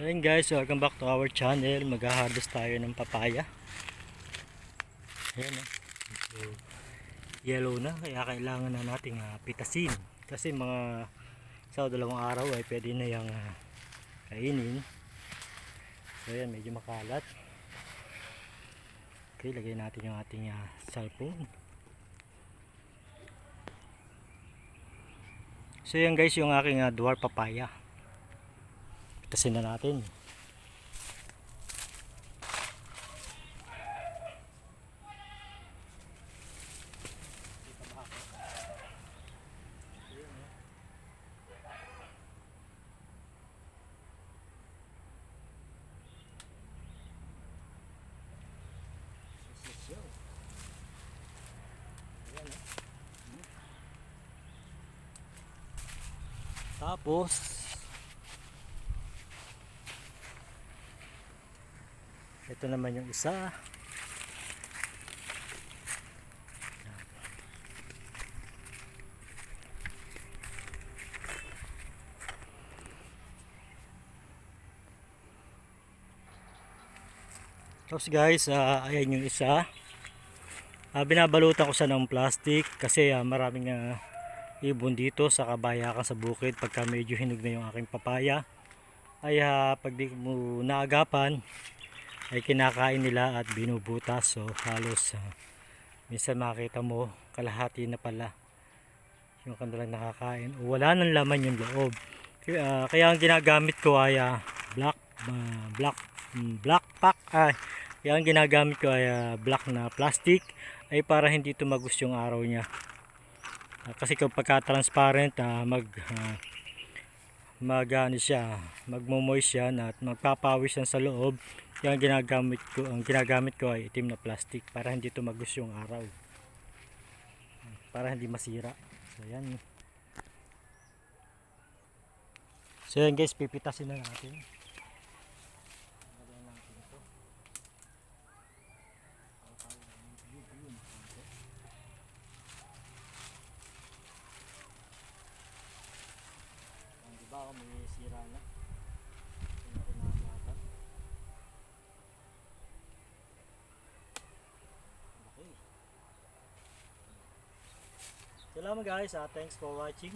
So guys, welcome back to our channel. Mag-harvest tayo ng papaya. Ayan oh. So, yellow na, kaya kailangan na nating ah, pitasin. Kasi mga sa dalawang araw ay pwede na yung ah, kainin. So yan, medyo makalat. Okay, lagay natin yung ating ah, cellphone. So yan guys, yung aking ah, dwarf papaya. Pitasin na natin. Tapos ito naman yung isa. Tapos guys, ah, ayan yung isa. Ah, binabalutan ko siya ng plastic kasi ah, maraming ah, ibon dito sa kabayakan sa bukid pagka medyo hinog na yung aking papaya ay ah, pag di mo naagapan ay kinakain nila at binubutas so halos ah, minsan makita mo kalahati na pala yung kanilang nakakain. Wala nang laman yung loob. Kaya, kaya ang ginagamit ko ay ah, black ah, black mm, black pack ay kaya ang ginagamit ko ay ah, black na plastic ay para hindi tumagos yung araw niya. Ah, kasi kapag transparent ah, mag ah, mag ano siya magmo-moist yan at magpapawis yan sa loob. Yan ginagamit ko ang ginagamit ko ay itim na plastic para hindi tumagos yung araw. Para hindi masira. So yan. So yan guys pipitasin na natin Lagyan natin ito. Ang di ba ako may sira na. Ko na natin. Okay. Salamat guys. ah. thanks for watching.